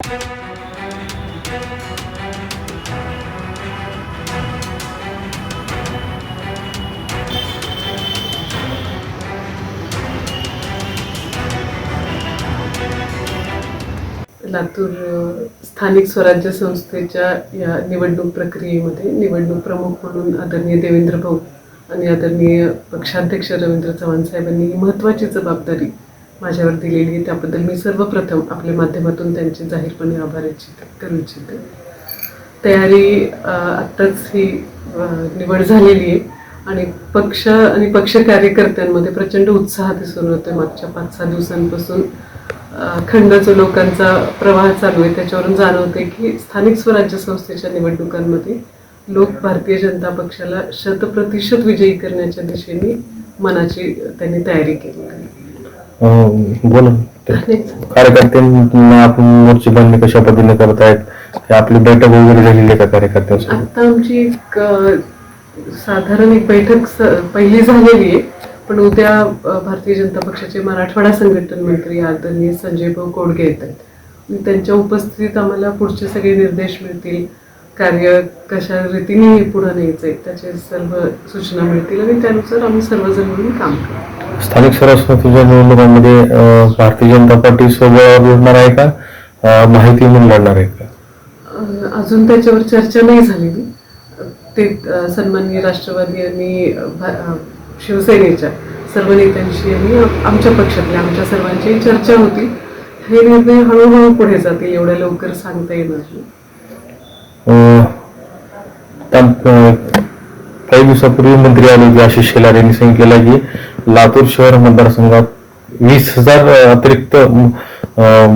लातूर स्थानिक स्वराज्य संस्थेच्या या निवडणूक प्रक्रियेमध्ये निवडणूक प्रमुख म्हणून आदरणीय देवेंद्र भाऊ आणि आदरणीय पक्षाध्यक्ष रवींद्र चव्हाण साहेबांनी ही महत्त्वाची जबाबदारी माझ्यावर दिलेली आहे त्याबद्दल मी सर्वप्रथम आपल्या माध्यमातून त्यांचे जाहीरपणे आभार इच्छित करू इच्छिते. तयारी आत्ताच ही निवड झालेली आहे. आणि पक्ष आणि पक्ष कार्यकर्त्यांमध्ये प्रचंड उत्साह दिसून येतोय. मागच्या पाच सहा दिवसांपासून अ, खंड जो लोकांचा प्रवाह चालू आहे. त्याच्यावरून जाणवते की स्थानिक स्वराज्य संस्थेच्या निवडणुकांमध्ये लोक भारतीय जनता पक्षाला शतप्रतिशत विजयी करण्याच्या दिशेने मनाची त्यांनी तयारी केली आहे. बोला. कार्यकर्त्यांना आपण मोर्चे बांधणी कशा पद्धतीने करत आहेत आपली बैठक वगैरे झालेली आहे का कार्यकर्त्यांसोबत? आता आमची एक साधारण एक बैठक पहिली झालेली आहे. पण उद्या भारतीय जनता पक्षाचे मराठवाडा संघटन मंत्री आदरणीय संजय भाऊ कोडगे येत आहेत. त्यांच्या उपस्थितीत आम्हाला पुढचे सगळे निर्देश मिळतील. कार्य कशा रीतीने पुढे न्यायचंय त्याचे सर्व सूचना मिळतील आणि त्यानुसार आम्ही सर्वजण मिळून काम करू. स्थानिक स्वराज्य निवडणुकांमध्ये भारतीय जनता पार्टी सोबत लढणार आहे का? माहिती म्हणून लढणार आहे का? अजून त्याच्यावर चर्चा नाही झालेली. ते अ, सन्माननीय राष्ट्रवादी आणि शिवसेनेच्या सर्व नेत्यांशी आणि आमच्या पक्षातल्या आमच्या सर्वांची चर्चा होती. हे निर्णय हळूहळू पुढे जातील एवढ्या लवकर सांगता येणार काही दिवसापूर्वी मंत्री आले होते आशिष शेलार यांनी सांगितलेलं की लातूर शहर मतदारसंघात वीस हजार अतिरिक्त अं,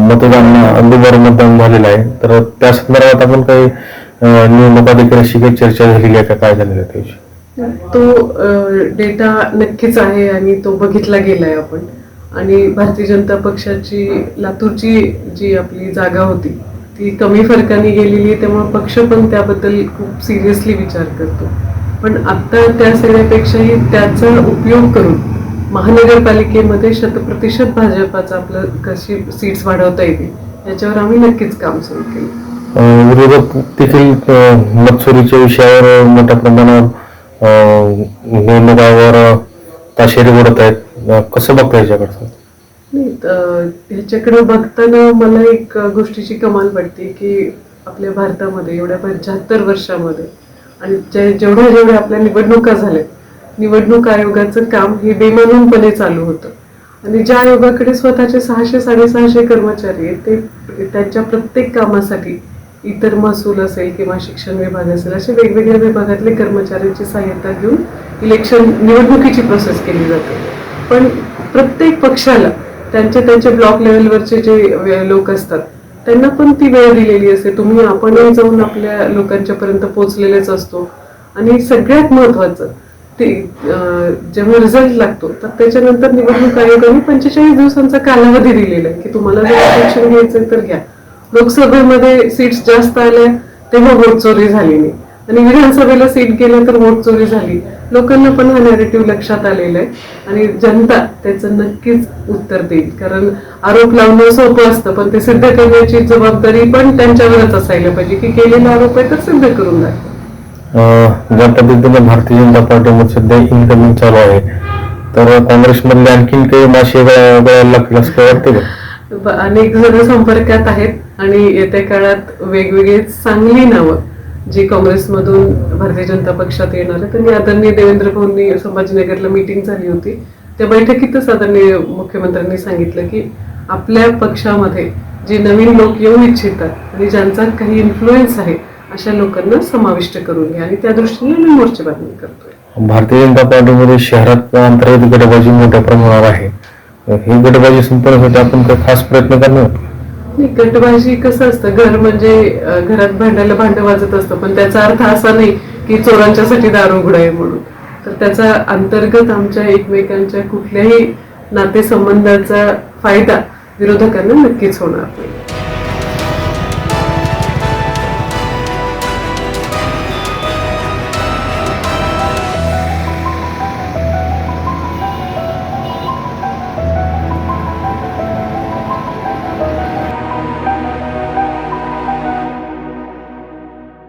मतदान दुबार मतदान झालेलं आहे. तर त्या संदर्भात आपण काही अं, निवडणूक अधिकाऱ्याशी काही चर्चा झालेली आहे का? काय झालेलं आहे त्याविषयी? तो डेटा नक्कीच आहे आणि तो बघितला गेलाय आपण. आणि भारतीय जनता पक्षाची लातूरची जी आपली जागा होती ती कमी फरकाने गेलेली आहे त्यामुळे पक्ष पण त्याबद्दल खूप सिरियसली विचार करतो. पण आता त्या सगळ्यापेक्षाही त्याचा उपयोग करून महानगरपालिकेमध्ये शतप्रतिशत भाजपाचा आपलं कशी सीट्स वाढवता येतील याच्यावर आम्ही नक्कीच काम सुरू केलं. विरोधक देखील अं, मतचोरीच्या विषयावर मोठ्या प्रमाणावर निवडणुकावर ताशेरे ओढत आहेत. कसं बघता याच्याकडचं? ह्याच्याकडे बघताना मला एक गोष्टीची कमाल वाटते की आपल्या भारतामध्ये एवढ्या पंच्याहत्तर वर्षामध्ये आणि जेवढ्या जेवढ्या आपल्या निवडणुका झाल्या निवडणूक आयोगाचं काम हे बेमानूनपणे चालू होतं. आणि ज्या आयोगाकडे स्वतःचे सहाशे साडेसहाशे कर्मचारी आहेत ते त्यांच्या प्रत्येक कामासाठी इतर महसूल असेल किंवा शिक्षण विभाग असेल असे वेगवेगळ्या विभागातले कर्मचाऱ्यांची सहाय्यता घेऊन इलेक्शन निवडणुकीची प्रोसेस केली जाते. पण प्रत्येक पक्षाला त्यांचे त्यांचे ब्लॉक लेवलवरचे जे लोक असतात त्यांना पण ती वेळ दिलेली असते. तुम्ही आपणही जाऊन आपल्या लोकांच्यापर्यंत पोहोचलेलेच असतो. आणि सगळ्यात महत्वाचं ते जेव्हा रिझल्ट लागतो तर त्याच्यानंतर निवडणूक आयोगाने पंचेचाळीस दिवसांचा कालावधी दिलेला आहे की तुम्हाला जर इलेक्शन घ्यायचं तर घ्या. लोकसभेमध्ये सीट्स जास्त आल्या तेव्हा वोट चोरी झाली नाही. आणि विधानसभेला सीट गेल्या तर वोट चोरी झाली. लोकांना पण हा नॅरेटिव्ह लक्षात आलेला आहे. आणि जनता त्याचं नक्कीच उत्तर देईल. कारण आरोप लावणं सोपं असतं पण ते सिद्ध करण्याची जबाबदारी पण त्यांच्यावरच असायला पाहिजे की केलेला आरोप आहे तर सिद्ध करून दाखवा. ज्या पद्धतीने भारतीय जनता पार्टीमध्ये सध्या इन्कमिंग चालू आहे. तर काँग्रेसमधले आणखीन काही मासे लागतील असं काय वाटते का? अनेक जण संपर्कात आहेत आणि येत्या काळात वेगवेगळी चांगली नावं जी काँग्रेसमधून भारतीय जनता पक्षात येणार आहे त्यांनी आदरणीय देवेंद्र भाऊंनी संभाजीनगरला मीटिंग झाली होती. त्या बैठकीतच आदरणीय मुख्यमंत्र्यांनी सांगितलं की आपल्या पक्षामध्ये जे नवीन लोक येऊ इच्छितात आणि ज्यांचा काही इन्फ्लुएन्स आहे अशा लोकांना समाविष्ट करून घ्या. आणि त्या दृष्टीने आम्ही मोर्चे बांधणी करतोय. भारतीय जनता पार्टीमध्ये शहरात अंतर्गत गटबाजी मोठ्या प्रमाणावर आहे. ही गटबाजी संपवण्यासाठी आपण काही खास प्रयत्न करणार? नाही गटबाजी कसं असतं? घर म्हणजे घरात भांडायला भांड वाजत असतं. पण त्याचा अर्थ असा नाही की चोरांच्यासाठी दार उघड आहे म्हणून. तर त्याचा अंतर्गत आमच्या एकमेकांच्या कुठल्याही नातेसंबंधाचा फायदा विरोधकांना नक्कीच होणार नाही.